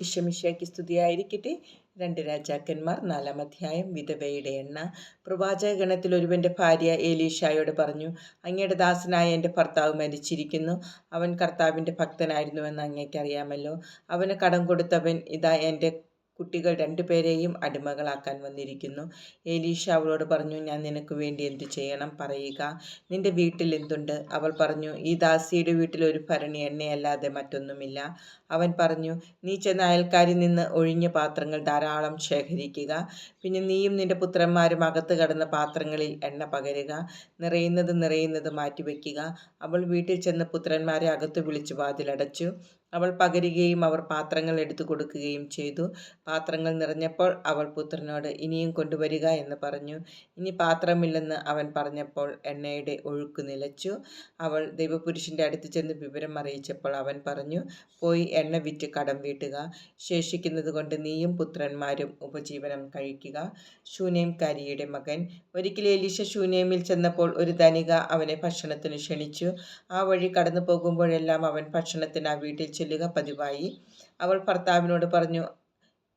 വിഷമിഷയ്ക്ക് സ്തുതിയായിരിക്കട്ടെ. രണ്ട് രാജാക്കന്മാർ നാലാം അധ്യായം വിധവയുടെ എണ്ണ. പ്രവാചക ഗണത്തിൽ ഒരുവന്റെ ഭാര്യ ഏലീഷായോട് പറഞ്ഞു അങ്ങയുടെ ദാസനായ എന്റെ ഭർത്താവ് മരിച്ചിരിക്കുന്നു. അവൻ കർത്താവിന്റെ ഭക്തനായിരുന്നുവെന്ന് അങ്ങേക്കറിയാമല്ലോ. അവന് കടം കൊടുത്തവൻ ഇതാ എന്റെ കുട്ടികൾ രണ്ടുപേരെയും അടിമകളാക്കാൻ വന്നിരിക്കുന്നു. ഏലീഷ അവളോട് പറഞ്ഞു ഞാൻ നിനക്ക് വേണ്ടി എന്തു ചെയ്യണം? പറയുക. നിന്റെ വീട്ടിൽ എന്തുണ്ട്? അവൾ പറഞ്ഞു ഈ ദാസിയുടെ വീട്ടിൽ ഒരു ഭരണി എണ്ണയല്ലാതെ മറ്റൊന്നുമില്ല. അവൻ പറഞ്ഞു നീ ചെന്ന അയൽക്കാരിൽ നിന്ന് ഒഴിഞ്ഞ പാത്രങ്ങൾ ധാരാളം ശേഖരിക്കുക. പിന്നെ നീയും നിന്റെ പുത്രന്മാരും അകത്ത് കടന്ന പാത്രങ്ങളിൽ എണ്ണ പകരുക. നിറയുന്നത് നിറയുന്നത് മാറ്റിവെക്കുക. അവൾ വീട്ടിൽ ചെന്ന് പുത്രന്മാരെ അകത്ത് വിളിച്ചു വാതിലടച്ചു. അവൾ പകരുകയും അവർ പാത്രങ്ങൾ എടുത്തു കൊടുക്കുകയും ചെയ്തു. പാത്രങ്ങൾ നിറഞ്ഞപ്പോൾ അവൾ പുത്രനോട് ഇനിയും കൊണ്ടുവരിക എന്ന് പറഞ്ഞു. ഇനി പാത്രമില്ലെന്ന് അവൻ പറഞ്ഞപ്പോൾ എണ്ണയുടെ ഒഴുക്ക് നിലച്ചു. അവൾ ദൈവപുരുഷന്റെ അടുത്ത് ചെന്ന് വിവരം അറിയിച്ചപ്പോൾ അവൻ പറഞ്ഞു പോയി എണ്ണ വിറ്റ് കടം വീട്ടുക. ശേഷിക്കുന്നത് കൊണ്ട് നീയും പുത്രന്മാരും ഉപജീവനം കഴിക്കുക. ശൂനേംകാരിയുടെ മകൻ. ഒരിക്കൽ എലീശ ശൂനേമിൽ ചെന്നപ്പോൾ ഒരു ധനിക അവനെ ഭക്ഷണത്തിന് ക്ഷണിച്ചു. ആ വഴി കടന്നു പോകുമ്പോഴെല്ലാം അവൻ ഭക്ഷണത്തിന് ആ വീട്ടിൽ ചെല്ലുക പതിവായി. അവൾ ഭർത്താവിനോട് പറഞ്ഞു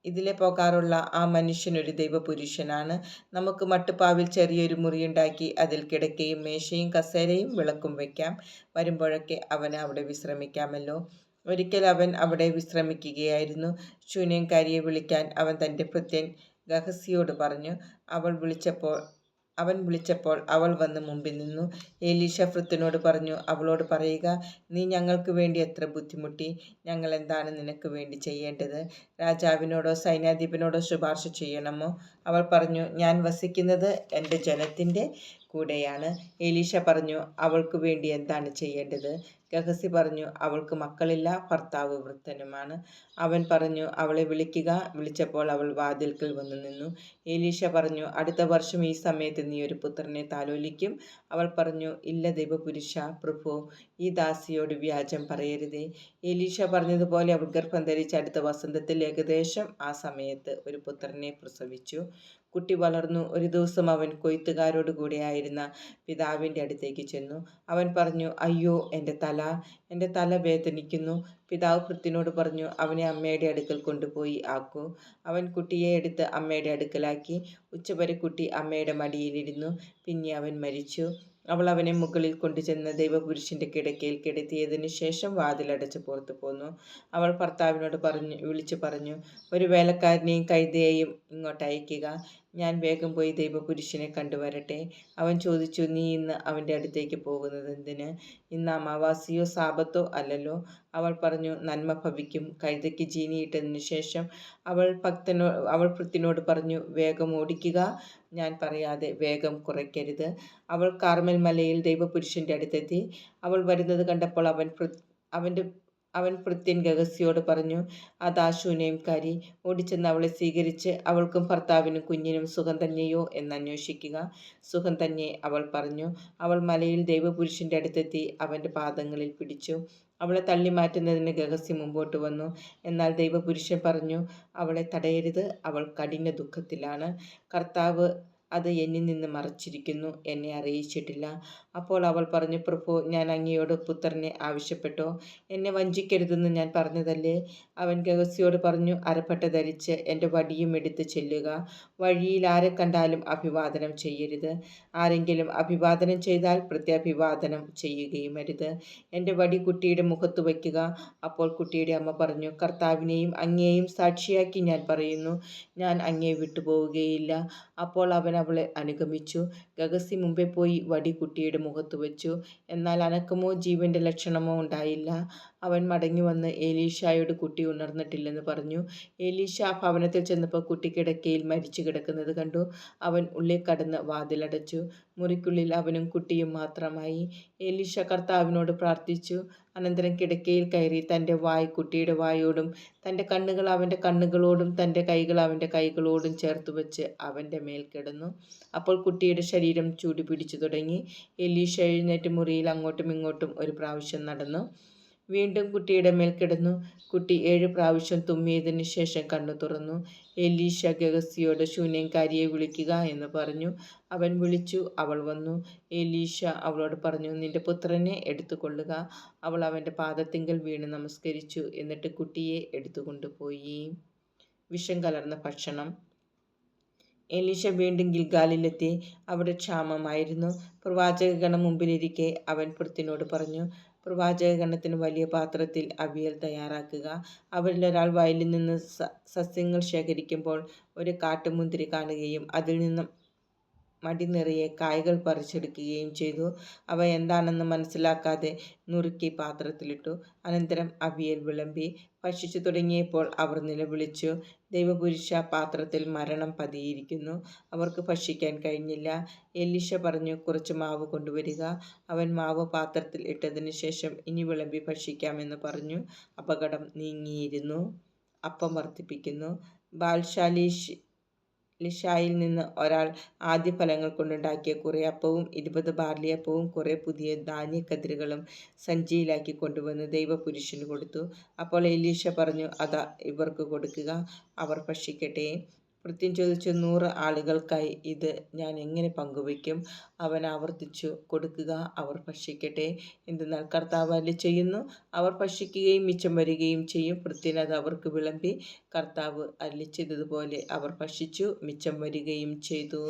ഇതിലെ പോകാറുള്ള ആ മനുഷ്യനൊരു ദൈവപുരുഷനാണ്. നമുക്ക് മട്ടുപ്പാവിൽ ചെറിയൊരു മുറിയുണ്ടാക്കി അതിൽ കിടക്കയും മേശയും കസേരയും വിളക്കും വയ്ക്കാം വരുമ്പോഴൊക്കെ അവന് അവിടെ വിശ്രമിക്കാമല്ലോ. ഒരിക്കൽ അവൻ അവിടെ വിശ്രമിക്കുകയായിരുന്നു. ശൂന്യംകാരിയെ വിളിക്കാൻ അവൻ തന്റെ ഭൃത്യൻ ഗഹസിയോട് പറഞ്ഞു അവൾ വിളിച്ചപ്പോൾ അവൻ വിളിച്ചപ്പോൾ അവൾ വന്ന് മുമ്പിൽ നിന്നു. എലീഷ ഫൃത്തിനോട് പറഞ്ഞു അവളോട് പറയുക നീ ഞങ്ങൾക്ക് വേണ്ടി എത്ര ബുദ്ധിമുട്ടി ഞങ്ങൾ എന്താണ് നിനക്ക് വേണ്ടി ചെയ്യേണ്ടത്? രാജാവിനോടോ സൈന്യാധിപനോടോ ശുപാർശ ചെയ്യണമോ? അവൾ പറഞ്ഞു ഞാൻ വസിക്കുന്നത് എന്റെ ജനത്തിന്റെ കൂടെയാണ്. എലീഷ പറഞ്ഞു അവൾക്ക് വേണ്ടി എന്താണ് ചെയ്യേണ്ടത്? ഗഹസി പറഞ്ഞു അവൾക്ക് മക്കളില്ല ഭർത്താവ് വൃദ്ധനുമാണ്. അവൻ പറഞ്ഞു അവളെ വിളിക്കുക. വിളിച്ചപ്പോൾ അവൾ വാതിൽക്കൽ വന്നു നിന്നു. എലീഷ പറഞ്ഞു അടുത്ത വർഷം ഈ സമയത്ത് നീ ഒരു പുത്രനെ താലോലിക്കും. അവൾ പറഞ്ഞു ഇല്ല ദൈവപുരുഷ പ്രഭു ഈ ദാസിയോട് വ്യാജം പറയരുതേ. എലീഷ പറഞ്ഞതുപോലെ അവൾ ഗർഭം ധരിച്ച അടുത്ത വസന്തത്തിൽ ഏകദേശം ആ സമയത്ത് ഒരു പുത്രനെ പ്രസവിച്ചു. കുട്ടി വളർന്നു. ഒരു ദിവസം അവൻ കൊയ്ത്തുകാരോട് കൂടെയായിരുന്ന പിതാവിന്റെ അടുത്തേക്ക് ചെന്നു. അവൻ പറഞ്ഞു അയ്യോ എന്റെ തല എന്റെ തല വേദനിക്കുന്നു. പിതാവ് ഭൃത്തിനോട് പറഞ്ഞു അവനെ അമ്മയുടെ അടുക്കൽ കൊണ്ടുപോയി ആക്കൂ. അവൻ കുട്ടിയെ എടുത്ത് അമ്മയുടെ അടുക്കലാക്കി. ഉച്ചവരെ കുട്ടി അമ്മയുടെ മടിയിലിരുന്നു പിന്നെ അവൻ മരിച്ചു. അവൾ അവനെ മുകളിൽ കൊണ്ടുചെന്ന് ദൈവപുരുഷന്റെ കിടക്കയിൽ കിടത്തിയതിനു ശേഷം വാതിലടച്ച് പുറത്തു പോന്നു. അവൾ ഭർത്താവിനോട് പറഞ്ഞു വിളിച്ചു പറഞ്ഞു ഒരു വേലക്കാരനെയും കൈതയെയും ഇങ്ങോട്ട് അയക്കുക ഞാൻ വേഗം പോയി ദൈവപുരുഷനെ കണ്ടുവരട്ടെ. അവൻ ചോദിച്ചു നീ ഇന്ന് അവന്റെ അടുത്തേക്ക് പോകുന്നത് എന്തിന്? ഇന്ന് അമാവാസിയോ സാപത്തോ അല്ലല്ലോ? അവൾ പറഞ്ഞു നന്മ ഭവിക്കും. കഴുതയ്ക്ക് ജീനിയിട്ടതിന് ശേഷം അവൾ ഭക്തനോ അവൾ ഭൃത്തിനോട് പറഞ്ഞു വേഗം ഓടിക്കുക. ഞാൻ പറയാതെ വേഗം കുറയ്ക്കരുത്. അവൾ കാർമൽ മലയിൽ ദൈവപുരുഷന്റെ അടുത്തെത്തി. അവൾ വരുന്നത് കണ്ടപ്പോൾ അവൻ അവന്റെ അവൻ ഭൃത്യൻ ഗഗസിയോട് പറഞ്ഞു അതാ കരി ഓടിച്ചെന്ന് അവളെ സ്വീകരിച്ച് അവൾക്കും ഭർത്താവിനും കുഞ്ഞിനും സുഖം തന്നെയോ എന്ന് അന്വേഷിക്കുക. സുഖം തന്നെ അവൾ പറഞ്ഞു. അവൾ മലയിൽ ദൈവപുരുഷന്റെ അടുത്തെത്തി അവന്റെ പാദങ്ങളിൽ പിടിച്ചു. അവളെ തള്ളി മാറ്റുന്നതിന് ഗഹസ്യ മുമ്പോട്ട് വന്നു. എന്നാൽ ദൈവപുരുഷൻ പറഞ്ഞു അവളെ തടയരുത് അവൾ കഠിന ദുഃഖത്തിലാണ്. കർത്താവ് അത് എന്നിൽ നിന്ന് മറച്ചിരിക്കുന്നു എന്നെ അറിയിച്ചിട്ടില്ല. അപ്പോൾ അവൾ പറഞ്ഞു പ്രഭു ഞാൻ അങ്ങയോട് പുത്രനെ ആവശ്യപ്പെട്ടോ? എന്നെ വഞ്ചിക്കരുതെന്ന് ഞാൻ പറഞ്ഞതല്ലേ? അവൻ ഗഹസിയോട് പറഞ്ഞു അരപ്പട്ട ധരിച്ച് എന്റെ വടിയും എടുത്ത് ചെല്ലുക. വഴിയിൽ ആരെ കണ്ടാലും അഭിവാദനം ചെയ്യരുത്. ആരെങ്കിലും അഭിവാദനം ചെയ്താൽ പ്രത്യാഭിവാദനം ചെയ്യുകയും അരുത് എന്റെ വടി കുട്ടിയുടെ മുഖത്ത് വയ്ക്കുക. അപ്പോൾ കുട്ടിയുടെ അമ്മ പറഞ്ഞു കർത്താവിനെയും അങ്ങയെയും സാക്ഷിയാക്കി ഞാൻ പറയുന്നു. ഞാൻ അങ്ങയെ വിട്ടുപോവുകയില്ല. അപ്പോൾ അവൻ അവളെ അനുഗമിച്ചു. ഗഗസി മുമ്പേ പോയി വടി കുട്ടിയുടെ മുഖത്ത് വെച്ചു. എന്നാൽ അനക്കമോ ജീവന്റെ ലക്ഷണമോ ഉണ്ടായില്ല. അവൻ മടങ്ങി വന്ന് ഏലീഷായോട് കുട്ടി ഉണർന്നിട്ടില്ലെന്ന് പറഞ്ഞു. ഏലീഷ ഭവനത്തിൽ ചെന്നപ്പോൾ കുട്ടി കിടക്കയിൽ മരിച്ചു കിടക്കുന്നത് കണ്ടു. അവൻ ഉള്ളിൽ കടന്ന് വാതിലടച്ചു. മുറിക്കുള്ളിൽ അവനും കുട്ടിയും മാത്രമായി. ഏലീഷ കർത്താവിനോട് പ്രാർത്ഥിച്ചു. അനന്തരം കിടക്കയിൽ കയറി തന്റെ വായ് കുട്ടിയുടെ വായോടും തന്റെ കണ്ണുകൾ അവന്റെ കണ്ണുകളോടും തന്റെ കൈകൾ അവന്റെ കൈകളോടും ചേർത്ത് വെച്ച് അവന്റെ മേൽ കിടന്നു. അപ്പോൾ കുട്ടിയുടെ ശരീരം ചൂടി പിടിച്ചു തുടങ്ങി. എലീഷ എഴുന്നേറ്റ് മുറിയിൽ അങ്ങോട്ടും ഇങ്ങോട്ടും ഒരു പ്രാവശ്യം നടന്നു. വീണ്ടും കുട്ടിയുടെ മേൽ കിടന്നു. കുട്ടി ഏഴ് പ്രാവശ്യം തുമ്മിയതിനു ശേഷം കണ്ണു തുറന്നു. എലീഷ ഗഹസിയോട് ശൂന്യംകാരിയെ വിളിക്കുക എന്ന് പറഞ്ഞു. അവൻ വിളിച്ചു. അവൾ വന്നു. എലീഷ അവളോട് പറഞ്ഞു നിന്റെ പുത്രനെ എടുത്തുകൊള്ളുക. അവൾ അവന്റെ പാദത്തിങ്കൽ വീണ് നമസ്കരിച്ചു. എന്നിട്ട് കുട്ടിയെ എടുത്തുകൊണ്ടുപോയി. വിഷം കലർന്ന ഭക്ഷണം. എലീഷ വീണ്ടും ഗിൽഗാലിലെത്തി അവിടെ ക്ഷാമമായിരുന്നു. പ്രവാചകഗണം മുമ്പിലിരിക്കെ അവൻ പുറത്തിനോട് പറഞ്ഞു പ്രവാചകഗണത്തിന് വലിയ പാത്രത്തിൽ അവിയൽ തയ്യാറാക്കുക. അവരിലൊരാൾ വയലിൽ നിന്ന് സസ്യങ്ങൾ ശേഖരിക്കുമ്പോൾ ഒരു കാട്ടുമുന്തിരി കാണുകയും അതിൽ നിന്നും മടി നിറയെ കായ്കൾ പറിച്ചെടുക്കുകയും ചെയ്തു. അവ എന്താണെന്ന് മനസ്സിലാക്കാതെ നുറുക്കി പാത്രത്തിലിട്ടു. അനന്തരം അവിയൽ വിളമ്പി ഭക്ഷിച്ചു തുടങ്ങിയപ്പോൾ അവർ നിലവിളിച്ചു. ദൈവപുരുഷ പാത്രത്തിൽ മരണം പതിയിരിക്കുന്നു. അവർക്ക് ഭക്ഷിക്കാൻ കഴിഞ്ഞില്ല. എലിഷ പറഞ്ഞു കുറച്ച് മാവ് കൊണ്ടുവരിക. അവൻ മാവ് പാത്രത്തിൽ ഇട്ടതിന് ശേഷം ഇനി വിളമ്പി ഭക്ഷിക്കാമെന്ന് പറഞ്ഞു. അപകടം നീങ്ങിയിരുന്നു. അപ്പം വർദ്ധിപ്പിക്കുന്നു. ബാൽശാലീഷ് ലിഷായിൽ നിന്ന് ഒരാൾ ആദ്യ ഫലങ്ങൾ കൊണ്ടുണ്ടാക്കിയ കുറേ അപ്പവും ഇരുപത് ബാർലിയപ്പവും കുറേ പുതിയ ധാന്യക്കതിരുകളും സഞ്ചിയിലാക്കി കൊണ്ടുവന്ന് ദൈവപുരുഷന് കൊടുത്തു. അപ്പോൾ എലീഷ പറഞ്ഞു അതാ ഇവർക്ക് കൊടുക്കുക അവർ ഭക്ഷിക്കട്ടെ. ഭൃത്യൻ ചോദിച്ചു നൂറ് ആളുകൾക്കായി ഇത് ഞാൻ എങ്ങനെ പങ്കുവയ്ക്കും? അവൻ ആവർത്തിച്ചു കൊടുക്കുക അവർ ഭക്ഷിക്കട്ടെ. എന്തെന്നാൽ കർത്താവ് അല്ലെ ചെയ്യുന്നു? അവർ ഭക്ഷിക്കുകയും മിച്ചം വരികയും ചെയ്യും. ഭൃത്യൻ അത് അവർക്ക് വിളമ്പി കർത്താവ് അല്ലെ ചെയ്തതുപോലെ അവർ ഭക്ഷിച്ചു മിച്ചം വരികയും ചെയ്തു.